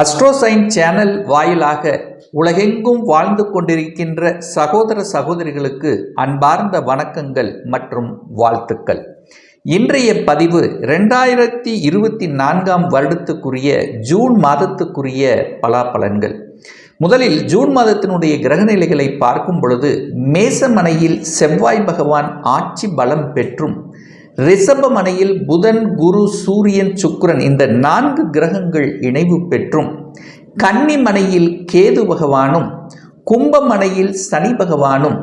அஸ்ட்ரோசைன் channel வாயிலாக உலகெங்கும் வாழ்ந்து கொண்டிருக்கின்ற சகோதர சகோதரிகளுக்கு அன்பார்ந்த வணக்கங்கள் மற்றும் வாழ்த்துக்கள். இன்றைய பதிவு ரெண்டாயிரத்தி இருபத்தி நான்காம் வருடத்துக்குரிய ஜூன் மாதத்துக்குரிய பலாபலன்கள் முதலில் ஜூன் மாதத்தினுடைய கிரகநிலைகளை பார்க்கும் பொழுது மேசமனையில் செவ்வாய் பகவான் ஆட்சி பலம் பெற்றும் ரிஷபமனையில் புதன் குரு சூரியன் சுக்ரன் இந்த நான்கு கிரகங்கள் இணைவு பெற்றும். கன்னிமனையில் கேது பகவானும் கும்பமனையில் சனி பகவானும்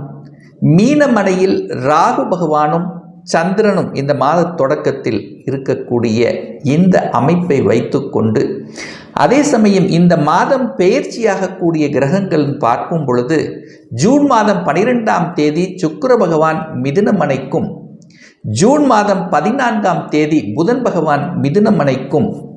மீனமனையில் ராகு பகவானும் சந்திரனும் இந்த மாத தொடக்கத்தில் இருக்கக்கூடிய இந்த அமைப்பை வைத்துக்கொண்டு அதே சமயம் இந்த மாதம் பெயர்ச்சியாகக்கூடிய கிரகங்கள் பார்க்கும் பொழுது ஜூன் மாதம் பனிரெண்டாம் தேதி சுக்கர பகவான் மிதுனமனைக்கும் ஜூன் மாதம் பதினான்காம் தேதி புதன் பகவான் மிதுனமனைக்கும்.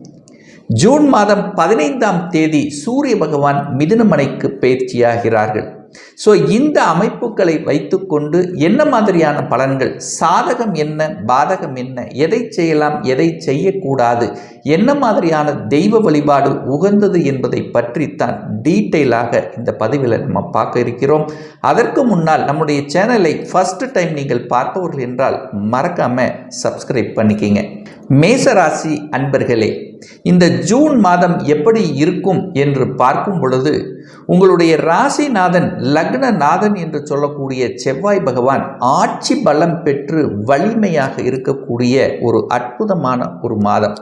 ஜூன் மாதம் பதினைந்தாம் தேதி சூரிய பகவான் மிதுனமனைக்கு பயிற்சியாகிறார்கள். ஸோ இந்த அமைப்புகளை வைத்துக்கொண்டு என்ன மாதிரியான பலன்கள்? சாதகம் என்ன? பாதகம் என்ன? எதை செய்யலாம்? எதை செய்யக்கூடாது? என்ன மாதிரியான தெய்வ வழிபாடு உகந்தது என்பதை பற்றித்தான் டீட்டெயிலாக இந்த பதிவில் நம்ம பார்க்க இருக்கிறோம். அதற்கு முன்னால் நம்முடைய சேனலை ஃபஸ்ட்டு டைம் நீங்கள் பார்ப்பவர்கள் என்றால் மறக்காமல் சப்ஸ்கிரைப் பண்ணிக்கிங்க. மேசராசி அன்பர்களே இந்த ஜூன் மாதம் எப்படி இருக்கும் என்று பார்க்கும் பொழுது உங்களுடைய ராசிநாதன் லக்னநாதன் என்று சொல்லக்கூடிய செவ்வாய் பகவான் ஆட்சி பலம் பெற்று வலிமையாக இருக்கக்கூடிய ஒரு அற்புதமான ஒரு மாதம்.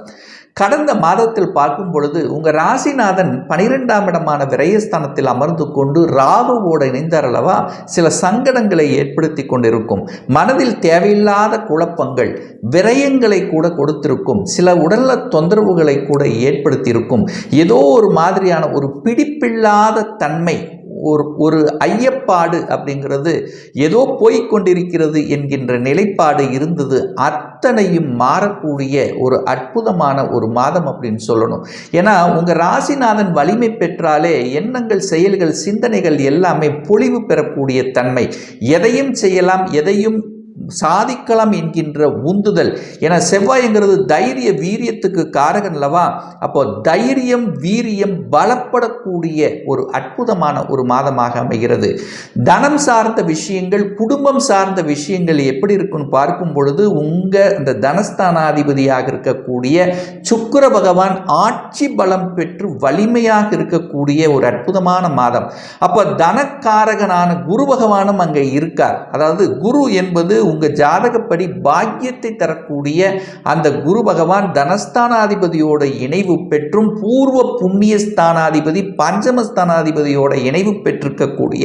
கடந்த மாதத்தில் பார்க்கும் பொழுது உங்கள் ராசிநாதன் பனிரெண்டாம் இடமான விரயஸ்தானத்தில் அமர்ந்து கொண்டு ராகுவோடு இணைந்தார் அல்லவா? சில சங்கடங்களை ஏற்படுத்தி கொண்டிருக்கும். மனதில் தேவையில்லாத குழப்பங்கள் விரயங்களை கூட கொடுத்திருக்கும். சில உடல்ல தொந்தரவுகளை கூட ஏற்படுத்தியிருக்கும். ஏதோ ஒரு மாதிரியான ஒரு பிடிப்பில்லாத தன்மை ஒரு ஒரு ஐயப்பாடு அப்படிங்கிறது ஏதோ போய்கொண்டிருக்கிறது என்கின்ற நிலைப்பாடு இருந்தது. அத்தனையும் மாறக்கூடிய ஒரு அற்புதமான ஒரு மாதம் அப்படின்னு சொல்லணும். ஏன்னா உங்கள் ராசிநாதன் வலிமை பெற்றாலே எண்ணங்கள் செயல்கள் சிந்தனைகள் எல்லாமே பொழிவு பெறக்கூடிய தன்மை. எதையும் செய்யலாம் எதையும் சாதிக்கலாம் என்கின்ற உந்துதல். என செவ்வாய்ங்கிறது தைரிய வீரியத்துக்கு காரகன் அல்லவா? அப்போ தைரியம் வீரியம் பலப்படக்கூடிய ஒரு அற்புதமான ஒரு மாதமாக அமைகிறது. தனம் சார்ந்த விஷயங்கள் குடும்பம் சார்ந்த விஷயங்கள் எப்படி இருக்குன்னு பார்க்கும் பொழுது உங்கள் இந்த தனஸ்தானாதிபதியாக இருக்கக்கூடிய சுக்கர பகவான் ஆட்சி பலம் பெற்று வலிமையாக இருக்கக்கூடிய ஒரு அற்புதமான மாதம். அப்போ தனக்காரகனான குரு பகவானும் அங்கே இருக்கார். அதாவது குரு என்பது உங்கள் ஜாதகப்படி பாக்கியத்தை தரக்கூடிய அந்த குரு பகவான் தனஸ்தானாதிபதியோட இணைவு பெற்றும் பூர்வ புண்ணிய ஸ்தானாதிபதி பஞ்சமஸ்தானாதிபதியோட இணைவு பெற்றிருக்கக்கூடிய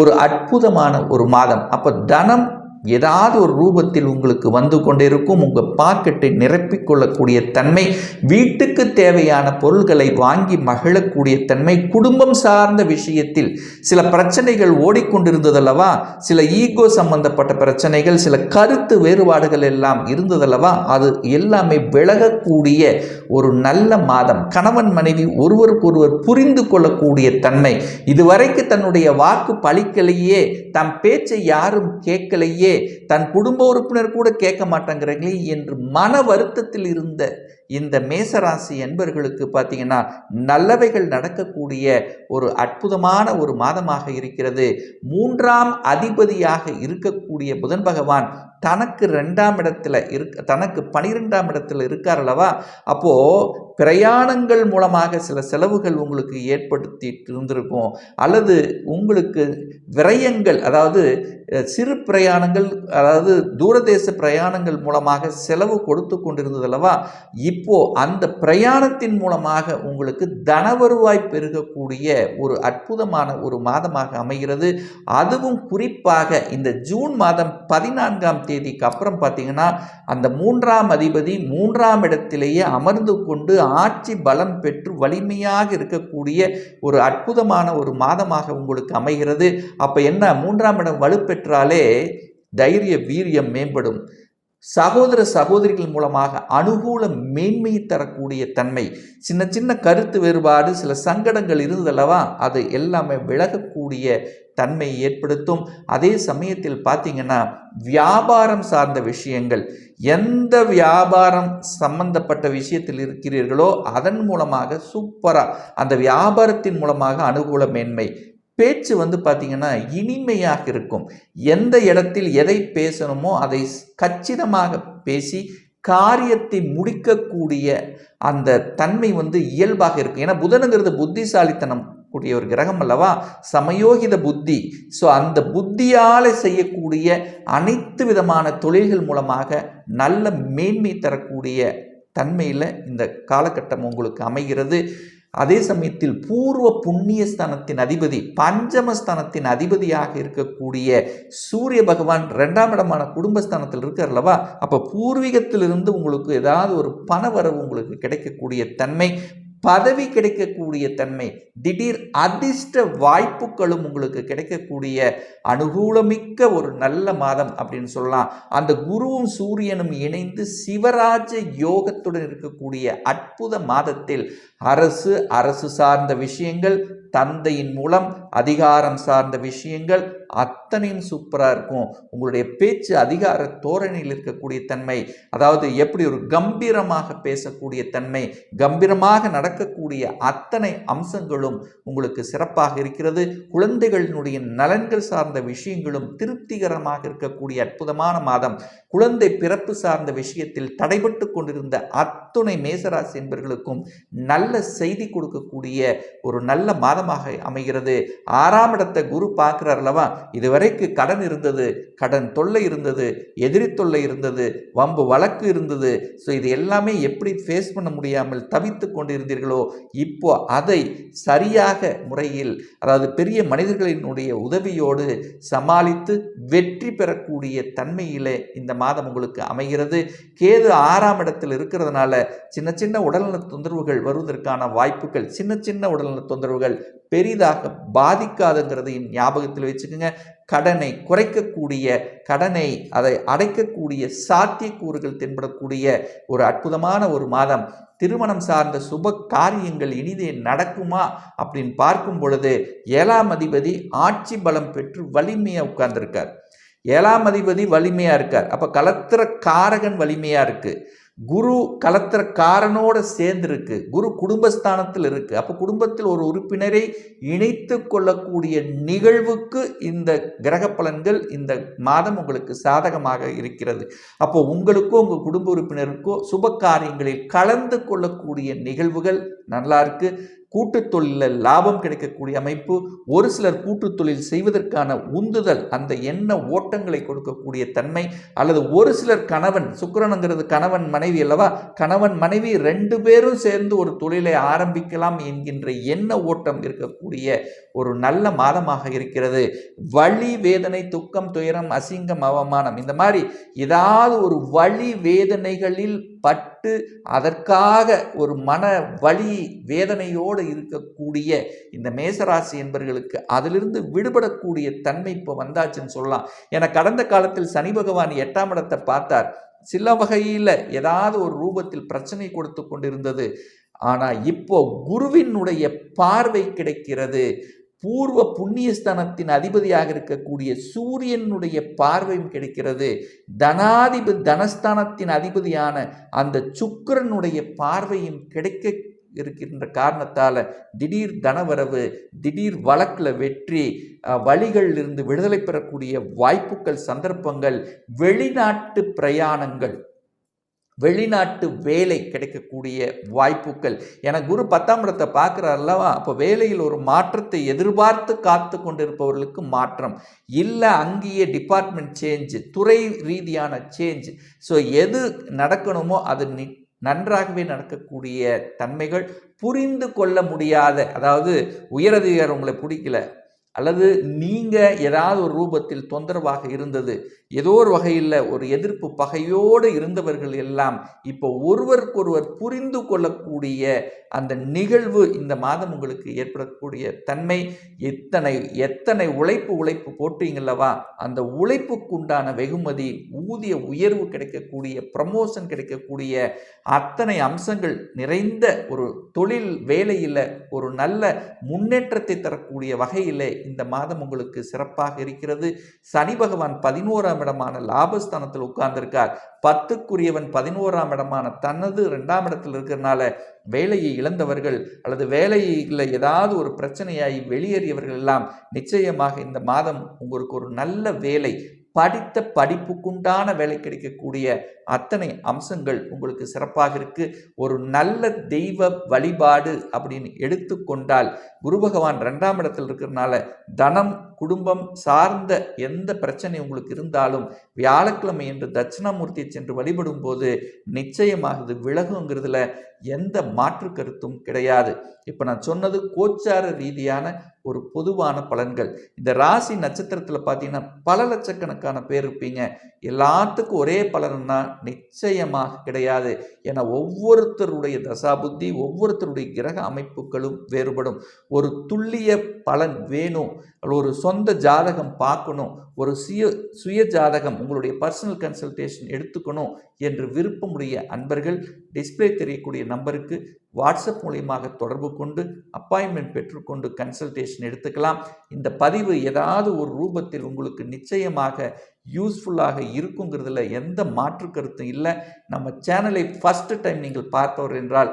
ஒரு அற்புதமான ஒரு மாதம். அப்போ தனம் ஏதாவது ஒரு ரூபத்தில் உங்களுக்கு வந்து கொண்டிருக்கும் உங்கள் பாக்கெட்டை நிரப்பிக்கொள்ளக்கூடிய தன்மை வீட்டுக்கு தேவையான பொருள்களை வாங்கி மகிழக்கூடிய தன்மை குடும்பம் சார்ந்த விஷயத்தில் சில பிரச்சனைகள் ஓடிக்கொண்டிருந்ததல்லவா சில ஈகோ சம்பந்தப்பட்ட பிரச்சனைகள் சில கருத்து வேறுபாடுகள் எல்லாம் இருந்ததல்லவா அது எல்லாமே விலகக்கூடிய ஒரு நல்ல மாதம். கணவன் மனைவி ஒருவருக்கொருவர் புரிந்து கொள்ளக்கூடிய தன்மை. இதுவரைக்கு தன்னுடைய வாக்கு பழிக்கலையே தம் பேச்சை யாரும் கேட்கலையே தன் குடும்ப உறுப்பினர் கூட கேட்க மாட்டேங்கிறாங்களே என்று மன வருத்தத்தில் இருந்த இந்த மேசராசி என்பர்களுக்கு பார்த்தீங்கன்னா நல்லவைகள் நடக்கக்கூடிய ஒரு அற்புதமான ஒரு மாதமாக இருக்கிறது. மூன்றாம் அதிபதியாக இருக்கக்கூடிய புதன் பகவான் தனக்கு ரெண்டாம் இடத்துல இருக்க தனக்கு பனிரெண்டாம் இடத்துல இருக்கார் அல்லவா? அப்போது பிரயாணங்கள் மூலமாக சில செலவுகள் உங்களுக்கு ஏற்படுத்தி இருந்திருக்கும். அல்லது உங்களுக்கு விரயங்கள் அதாவது சிறு பிரயாணங்கள் அதாவது தூரதேச பிரயாணங்கள் மூலமாக செலவு கொடுத்து கொண்டிருந்தது அல்லவா? இப்போ அந்த பிரயாணத்தின் மூலமாக உங்களுக்கு தன வருவாய் பெருகக்கூடிய ஒரு அற்புதமான ஒரு மாதமாக அமைகிறது. அதுவும் குறிப்பாக இந்த ஜூன் மாதம் பதினான்காம் தேதி தேதிக்கு அப்புறம் பார்த்தீங்கன்னா அந்த மூன்றாம் அதிபதி மூன்றாம் இடத்திலேயே அமர்ந்து கொண்டு ஆட்சி பலம் பெற்று வலிமையாக இருக்கக்கூடிய ஒரு அற்புதமான ஒரு மாதமாக உங்களுக்கு அமைகிறது. அப்போ என்ன? மூன்றாம் இடம் வலுப்பெற்றாலே தைரிய வீரியம் மேம்படும். சகோதர சகோதரிகள் மூலமாக அனுகூல மேன்மையை தரக்கூடிய தன்மை சின்ன சின்ன கருத்து வேறுபாடு சில சங்கடங்கள் இருந்ததல்லவா அது எல்லாமே விலகக்கூடிய தன்மை ஏற்படுத்தும். அதே சமயத்தில் பார்த்தீங்கன்னா வியாபாரம் சார்ந்த விஷயங்கள் எந்த வியாபாரம் சம்பந்தப்பட்ட விஷயத்தில் இருக்கிறீர்களோ அதன் மூலமாக சூப்பராக அந்த வியாபாரத்தின் மூலமாக அனுகூல மேன்மை பேச்சு வந்து பார்த்திங்கன்னா இனிமையாக இருக்கும். எந்த இடத்தில் எதை பேசணுமோ அதை கச்சிதமாக பேசி காரியத்தை முடிக்கக்கூடிய அந்த தன்மை வந்து இயல்பாக இருக்கும். ஏன்னா புதனுங்கிறது புத்திசாலித்தனம் கூடிய ஒரு கிரகம் அல்லவா? சமயோகித புத்தி. ஸோ அந்த புத்தியால் செய்யக்கூடிய அனைத்து விதமான தொழில்கள் மூலமாக நல்ல மேன்மை தரக்கூடிய தன்மையில் இந்த காலகட்டம் உங்களுக்கு அமைகிறது. அதே சமயத்தில் பூர்வ புண்ணியஸ்தானத்தின் அதிபதி பஞ்சமஸ்தானத்தின் அதிபதியாக இருக்கக்கூடிய சூரிய பகவான் ரெண்டாம் இடமான குடும்பஸ்தானத்தில் இருக்கார்லவா அப்போ பூர்வீகத்திலிருந்து உங்களுக்கு ஏதாவது ஒரு பண வரவு உங்களுக்கு கிடைக்கக்கூடிய தன்மை பதவி கிடைக்கக்கூடிய தன்மை திடீர் அதிர்ஷ்ட வாய்ப்புகளும் உங்களுக்கு கிடைக்கக்கூடிய அனுகூலமிக்க ஒரு நல்ல மாதம் அப்படின்னு சொல்லலாம். அந்த குருவும் சூரியனும் இணைந்து சிவராஜ யோகத்துடன் இருக்கக்கூடிய அற்புத மாதத்தில் அரசு அரசு சார்ந்த விஷயங்கள் தந்தையின் மூலம் அதிகாரம் சார்ந்த விஷயங்கள் அத்தனையும் சூப்பராக இருக்கும். உங்களுடைய பேச்சு அதிகார தோரணையில் இருக்கக்கூடிய தன்மை அதாவது எப்படி ஒரு கம்பீரமாக பேசக்கூடிய தன்மை கம்பீரமாக நடக்கக்கூடிய அத்தனை அம்சங்களும் உங்களுக்கு சிறப்பாக இருக்கிறது. குழந்தைகளினுடைய நலன்கள் சார்ந்த விஷயங்களும் திருப்திகரமாக இருக்கக்கூடிய அற்புதமான மாதம். குழந்தை பிறப்பு சார்ந்த விஷயத்தில் தடைபட்டு கொண்டிருந்த அத்துணை மேசராசி என்பவர்களுக்கும் நல்ல நல்ல செய்தி கொடுக்கக்கூடிய ஒரு நல்ல மாதமாக அமைகிறது. ஆறாம் இடத்தை குரு பார்க்கிறார் அல்லவா? இதுவரைக்கு கடன் இருந்தது கடன் தொல்லை இருந்தது எதிரி தொல்லை இருந்தது வம்பு வழக்கு இருந்தது. ஸோ இது எல்லாமே எப்படி ஃபேஸ் பண்ண முடியாமல் தவித்து கொண்டிருந்தீர்களோ இப்போ அதை சரியாக முறையில் அதாவது பெரிய மனிதர்களினுடைய உதவியோடு சமாளித்து வெற்றி பெறக்கூடிய தன்மையிலே இந்த மாதம் உங்களுக்கு அமைகிறது. கேது ஆறாம் இடத்தில் இருக்கிறதுனால சின்ன சின்ன உடல்நல தொந்தரவுகள் வருவதற்கு வருவதற்கான வாய்ப்புகள் சின்ன சின்ன உடல்நல தொந்தரவுகள் பெரிதாக பாதிக்காதுங்கிறதையும் ஞாபகத்தில் வச்சுக்கோங்க. கடனை குறைக்கக்கூடிய கடனை அதை அடைக்கக்கூடிய சாத்தியக்கூறுகள் தென்படக்கூடிய ஒரு அற்புதமான ஒரு மாதம். திருமணம் சார்ந்த சுப காரியங்கள் இனிதே நடக்குமா அப்படின்னு பார்க்கும் பொழுது ஏழாம் அதிபதி ஆட்சி பலம் பெற்று வலிமையாக உட்கார்ந்துருக்கார். ஏழாம் அதிபதி வலிமையாக இருக்கார். அப்போ கலத்திர காரகன் வலிமையாக இருக்குது குரு கலத்திரக்காரனோட சேர்ந்திருக்கு. குரு குடும்பஸ்தானத்தில் இருக்கு. அப்போ குடும்பத்தில் ஒரு உறுப்பினரை இணைத்து கொள்ளக்கூடிய நிகழ்வுக்கு இந்த கிரக பலன்கள் இந்த மாதம் உங்களுக்கு சாதகமாக இருக்கிறது. அப்போ உங்களுக்கோ உங்கள் குடும்ப உறுப்பினருக்கோ சுப காரியங்களில் கலந்து கொள்ளக்கூடிய நிகழ்வுகள் நல்லா இருக்கு. கூட்டுத்தொழிலில் லாபம் கிடைக்கக்கூடிய அமைப்பு ஒரு சிலர் கூட்டுத்தொழில் செய்வதற்கான உந்துதல் அந்த எண்ண ஓட்டங்களை கொடுக்கக்கூடிய தன்மை அல்லது ஒரு சிலர் கணவன் சுக்கரனுங்கிறது கணவன் மனைவி அல்லவா? கணவன் மனைவி ரெண்டு பேரும் சேர்ந்து ஒரு தொழிலை ஆரம்பிக்கலாம் என்கின்ற எண்ண ஓட்டம் இருக்கக்கூடிய ஒரு நல்ல மாதமாக இருக்கிறது. வழி வேதனை துக்கம் துயரம் அசிங்கம் அவமானம் இந்த மாதிரி ஏதாவது ஒரு வழி வேதனைகளில் பட்டு அதற்காக ஒரு மன வழி வேதனையோடு இருக்கக்கூடிய இந்த மேசராசி என்பர்களுக்கு அதிலிருந்து விடுபடக்கூடிய தன்மை இப்போ வந்தாச்சுன்னு சொல்லலாம். என கடந்த காலத்தில் சனி பகவான் எட்டாம் இடத்தை பார்த்தார். சில வகையில் ஏதாவது ஒரு ரூபத்தில் பிரச்சனை கொடுத்து கொண்டிருந்தது. ஆனால் இப்போ குருவினுடைய பார்வை கிடைக்கிறது. பூர்வ புண்ணியஸ்தனத்தின் அதிபதியாக இருக்கக்கூடிய சூரியனுடைய பார்வையும் கிடைக்கிறது. தனாதிபதி தனஸ்தானத்தின் அதிபதியான அந்த சுக்கரனுடைய பார்வையும் கிடைக்க இருக்கின்ற காரணத்தால் திடீர் தனவரவு திடீர் வழக்கில் வெற்றி வழிகளில் இருந்து விடுதலை பெறக்கூடிய வாய்ப்புகள் சந்தர்ப்பங்கள் வெளிநாட்டு பிரயாணங்கள் வெளிநாட்டு வேலை கிடைக்கக்கூடிய வாய்ப்புகள். என குரு பத்தாம் இடத்தை பார்க்குறார் அல்லவா? அப்போ வேலையில் ஒரு மாற்றத்தை எதிர்பார்த்து காத்து கொண்டிருப்பவர்களுக்கு மாற்றம். இல்லை அங்கேயே டிபார்ட்மெண்ட் சேஞ்சு துறை ரீதியான சேஞ்ச் ஸோ எது நடக்கணுமோ அது நி நன்றாகவே நடக்கக்கூடிய தன்மைகள் புரிந்து கொள்ள முடியாத அதாவது உயரதிகாரம் உங்களை பிடிக்கல அல்லது நீங்கள் ஏதாவது ஒரு ரூபத்தில் தொந்தரவாக இருந்தது ஏதோ ஒரு வகையில் ஒரு எதிர்ப்பு பகையோடு இருந்தவர்கள் எல்லாம் இப்போ ஒருவருக்கொருவர் புரிந்து கொள்ளக்கூடிய அந்த நிகழ்வு இந்த மாதம் உங்களுக்கு ஏற்படக்கூடிய தன்மை எத்தனை எத்தனை உழைப்பு உழைப்பு போட்டீங்களவா அந்த உழைப்புக்குண்டான வெகுமதி ஊதிய உயர்வு கிடைக்கக்கூடிய ப்ரமோஷன் கிடைக்கக்கூடிய அத்தனை அம்சங்கள் நிறைந்த ஒரு தொழில் வேலையில் ஒரு நல்ல முன்னேற்றத்தை தரக்கூடிய வகையில் இந்த மாதம் உங்களுக்கு சிறப்பாக இருக்கிறது. சனி பகவான் பதினோராம் இடமான லாபஸ்தானத்தில் உட்கார்ந்திருக்கார். பத்துக்குரியவன் பதினோராம் இடமான தனது ரெண்டாம் இடத்தில் இருக்கிறனால வேலையை இழந்தவர்கள் அல்லது வேலையில் ஏதாவது ஒரு பிரச்சனையாகி வெளியேறியவர்கள் எல்லாம் நிச்சயமாக இந்த மாதம் உங்களுக்கு ஒரு நல்ல வேலை படித்த படிப்புக்குண்டான வேலை கிடைக்கக்கூடிய அத்தனை அம்சங்கள் உங்களுக்கு சிறப்பாக இருக்கு. ஒரு நல்ல தெய்வ வழிபாடு அப்படின்னு எடுத்துக்கொண்டால் குரு பகவான் ரெண்டாம் இடத்தில் இருக்கிறனால தனம் குடும்பம் சார்ந்த எந்த பிரச்சனை உங்களுக்கு இருந்தாலும் வியாழக்கிழமை என்று தட்சிணாமூர்த்தியை சென்று வழிபடும் போது நிச்சயமாக இது விலகுங்கிறதுல எந்த மாற்று கருத்தும் கிடையாது. இப்போ நான் சொன்னது கோச்சார ரீதியான ஒரு பொதுவான பலன்கள். இந்த ராசி நட்சத்திரத்தில் பார்த்தீங்கன்னா பல லட்சக்கணக்கான பேர் இருப்பீங்க. எல்லாத்துக்கும் ஒரே பலன்னா நிச்சயமாக கிடையாது. ஏன்னா ஒவ்வொருத்தருடைய தசாபுத்தி ஒவ்வொருத்தருடைய கிரக அமைப்புகளும் வேறுபடும். ஒரு துல்லிய பலன் வேணும். ஒரு சொந்த ஜாதகம் பார்க்கணும் ஒரு சுய சுய ஜாதகம் உங்களுடைய பர்சனல் கன்சல்டேஷன் எடுத்துக்கணும் என்று விருப்பமுடைய அன்பர்கள் டிஸ்பிளே தெரியக்கூடிய நம்பருக்கு வாட்ஸ்அப் மூலியமாக தொடர்பு கொண்டு அப்பாயின்மெண்ட் பெற்றுக்கொண்டு கன்சல்டேஷன் எடுத்துக்கலாம். இந்த பதிவு ஏதாவது ஒரு ரூபத்தில் உங்களுக்கு நிச்சயமாக யூஸ்ஃபுல்லாக இருக்குங்கிறதுல எந்த மாற்று கருத்தும் இல்லை. நம்ம சேனலை ஃபஸ்ட்டு டைம் நீங்கள் பார்த்தவர் என்றால்